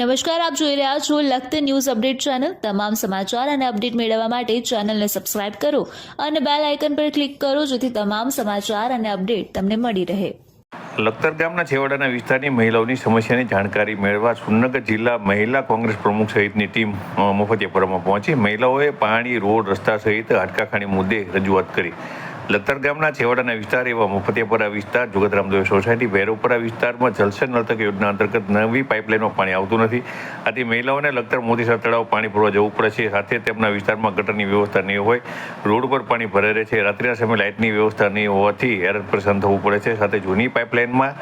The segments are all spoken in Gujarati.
નમસ્કાર, આપ જોઈ રહ્યા છો લખત ન્યૂઝ અપડેટ ચેનલ. તમામ સમાચાર અને અપડેટ મેળવવા માટે ચેનલને સબસ્ક્રાઇબ કરો અને બેલ આઇકન પર ક્લિક કરો જેથી તમામ સમાચાર અને અપડેટ તમને મળી રહે. લખતર ગામના છેવાડાના વિસ્તારની મહિલાઓની સમસ્યાની જાણકારી મેળવવા સુરનગર જિલ્લા મહિલા કોંગ્રેસ પ્રમુખ સહિતની ટીમ મફતિયાપુરામાં પહોંચી. મહિલાઓએ પાણી, રોડ, રસ્તા સહિત હાડકાખાની મુદ્દે રજૂઆત કરી. લખતર ગામના છેવાડાના વિસ્તાર એવા મફતિયાપુરા વિસ્તાર જુગતરામદેવ સોસાયટી ભૈરવપુરા વિસ્તારમાં જલસન નર્તક યોજના અંતર્ગત નવી પાઇપલાઇનમાં પાણી આવતું નથી. આથી મહિલાઓને લખતર મોતીસર તળાવ પાણી પૂરવા જવું પડે છે. સાથે તેમના વિસ્તારમાં ગટરની વ્યવસ્થા નહીં હોય. રોડ પર પાણી ભરાઈ રહે છે. રાત્રિના સમયે લાઇટની વ્યવસ્થા નહીં હોવાથી હેરાન પરેશાન થવું પડે છે. સાથે જૂની પાઇપલાઇનમાં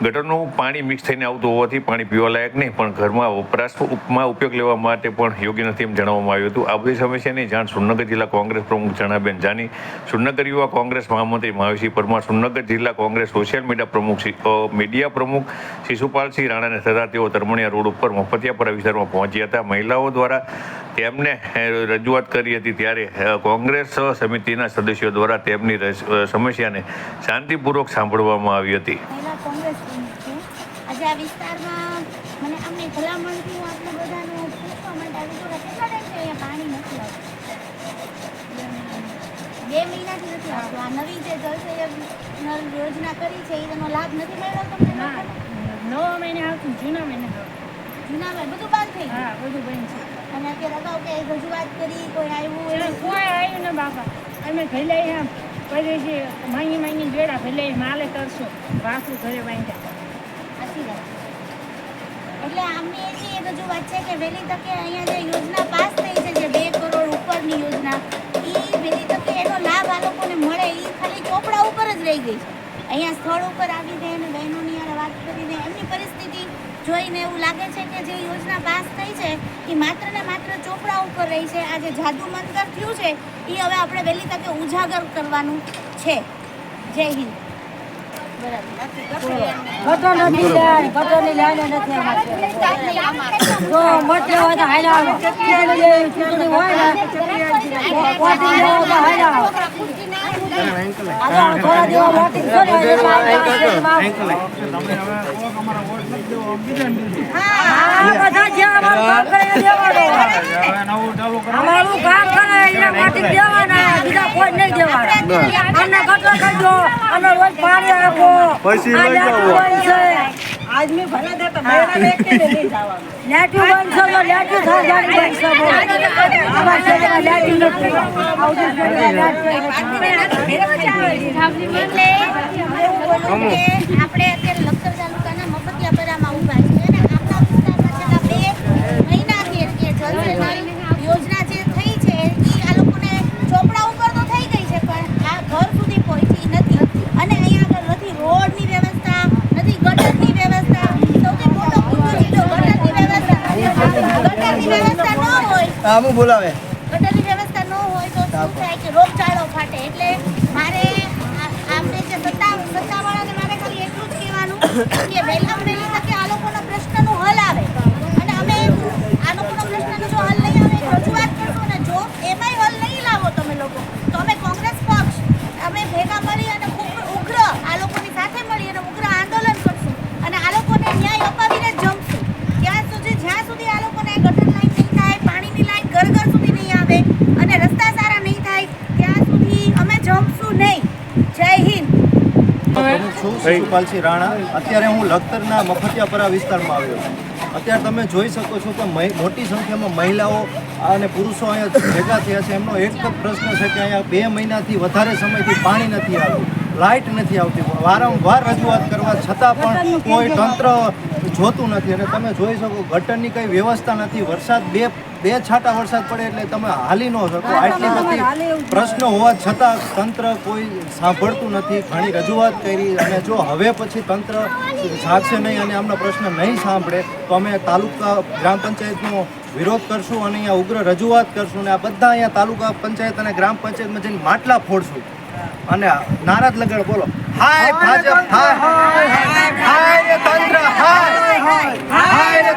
ગટરનું પાણી મિક્સ થઈને આવતું હોવાથી પાણી પીવા લાયક નહીં, પણ ઘરમાં વપરાશમાં ઉપયોગ લેવા માટે પણ યોગ્ય નથી એમ જણાવવામાં આવ્યું હતું. આ બધી સમસ્યાની જાણ સુરનગર જિલ્લા કોંગ્રેસ પ્રમુખ જણાબેન જાની સુરનગર યુવા કોંગ્રેસ મહામંત્રી મહાવીસિંહ પરમાર સુરનગર જિલ્લા કોંગ્રેસ સોશિયલ મીડિયા પ્રમુખ મીડિયા પ્રમુખ શિશુપાલસિંહ રાણાને થતાં તેઓ તરમણિયા રોડ ઉપર મફતિયાપુરા વિસ્તારમાં પહોંચ્યા હતા. મહિલાઓ દ્વારા તેમને રજૂઆત કરી હતી ત્યારે કોંગ્રેસ સમિતિના સદસ્યો દ્વારા તેમની સમસ્યાને શાંતિપૂર્વક સાંભળવામાં આવી હતી મહિલા કોંગ્રેસ પ્રમુખ છું આજે આ વિસ્તારમાં મને અમને ભલામણથી હું આપણે બધાનું પૂછવા માટે આવી છું કેટલા ટાઈમથી અહીંયા પાણી નથી આવતું. બે મહિનાથી નથી આવતું. આ નવી જે જળસંચય નળ યોજના કરી છે એનો લાભ નથી મળ્યો તમને? નવા મહિને આવતું જૂના મહિને જૂના મહિને બધું બંધ થઈ હા બધું બંધ છે. અને અત્યારે અગાઉ કે રજૂઆત કરી કોઈ આવ્યું કોઈ આવ્યું ને બાપા. અમે ભલે પછી છીએ માંગી માંગી બેડા ભલે માલે કરશો વાસુ ઘરે બાંધ્યા. એટલે આમની એટલી એ રજૂઆત છે કે વહેલી તકે અહીંયા જે યોજના પાસ થઈ છે, જે બે કરોડ ઉપરની યોજના એ વહેલી તકે એનો લાભ આ લોકોને મળે. એ ખાલી ચોપડા ઉપર જ રહી ગઈ છે. અહીંયા સ્થળ ઉપર આવીને અને બહેનોની આ વાત કરીને એમની પરિસ્થિતિ જોઈને એવું લાગે છે કે જે યોજના પાસ થઈ છે એ માત્ર ને માત્ર ચોપડા ઉપર રહી છે. આ જે જાદુ મંતર થયું છે એ હવે આપણે વહેલી તકે ઉજાગર કરવાનું છે. જય હિન્દ. ગટર નથી લેવાની ગટરની લેવાની નથી અમારે જો મત લેવા તો હાલ્યા આવો. ચૂંટણી હોય ને તો લેવા તો હાલ્યા આવો. થોડા દિવસ વોટિંગ છો ને એટલે આ બધા જે અમારું કામ કરે એટલે વોટિંગ દેવાના બીજા કોઈ નહીં દેવાના. અમને ગટર કરજો. અમને રોજ પાણી આપો. પછી લઈ આદમી ભલે દે તો જવાનું? લેટું તો લેટું. અમારા લેટું નથી. આપણે અત્યારે લખતર તાલુકાના મફતિયાપરામાં ઊભા છીએ અને આપણા વિસ્તારમાં છેલ્લા બે મહિનાથી એટલે જળ નળ યોજના જે થઈ છે એ આ લોકોને ચોપડા ઉપર તો થઈ ગઈ છે પણ આ ઘર સુધી પહોંચી નથી અને અહીંયા આગળ નથી રોડની વ્યવસ્થા નથી ગટરની વ્યવસ્થા સૌથી મોટો મુદ્દો છે જો ગટરની વ્યવસ્થા ગટરની વ્યવસ્થા આમું બોલાવે. ગટરની વ્યવસ્થા ન હોય તો શું થાય કે રોગચાળો ફાટે? એટલે મારે આપણે જે સત્તા સત્તાવાળાને મારે ખાલી એટલું જ કહેવાનું કે વહેલી તકે આ લોકોના પ્રશ્નનું હલ આવે અને અમે આ લોકોના પ્રશ્નનું જો હલ નહીં આવે તો રજૂઆત કરશું અને જો એમાંય હલ નહીં લાવો તમે લોકો તો અમે કોંગ્રેસ પક્ષ અમે ભેગા મળી અને ખૂબ ઉગ્ર આ લોકોની સાથે મળી અને ઉગ્ર આંદોલન કરશું અને આ લોકોને ન્યાય અપાવીને જ જમશું ત્યાં સુધી જ્યાં સુધી આ લોકોને ગટર લાઈન નહીં થાય પાણીની લાઈન ઘર ઘર સુધી નહીં આવે અને રસ્તા સારા નહીં થાય ત્યાં સુધી અમે જમશું નહીં જય હિન્દ પ્રમુખ છું શિશુપાલસિંહ રાણા, અત્યારે હું લખતરના મફતિયાપરા વિસ્તારમાં આવ્યો છું. અત્યારે તમે જોઈ શકો છો કે મોટી સંખ્યામાં મહિલાઓ અને પુરુષો અહીંયા ભેગા થયા છે. એમનો એક જ પ્રશ્ન છે કે અહીંયા બે મહિનાથી વધારે સમયથી પાણી નથી આવતું લાઇટ નથી આવતી. વારંવાર રજૂઆત કરવા છતાં પણ કોઈ તંત્ર જોતું નથી અને તમે જોઈ શકો ગટરની કઈ વ્યવસ્થા નથી. વરસાદ બે બે છાંટા વરસાદ પડે એટલે તમે હાલી ન શકો. આટલી બધી પ્રશ્નો હોવા છતાં તંત્ર કોઈ સાંભળતું નથી. ઘણી રજૂઆત કરી અને જો હવે પછી તંત્ર જાગશે નહીં અને આમનો પ્રશ્ન નહીં સાંભળે તો અમે તાલુકા ગ્રામ પંચાયતનો વિરોધ કરશું અને અહીંયા ઉગ્ર રજૂઆત કરશું અને આ બધા અહીંયા તાલુકા પંચાયત અને ગ્રામ પંચાયતમાં જઈને માટલા ફોડશું. અને નારાજ લગાડ બોલો. હાય ભાજપ હાય. હાય. રે તંત્ર હાય. હાય. તંત્ર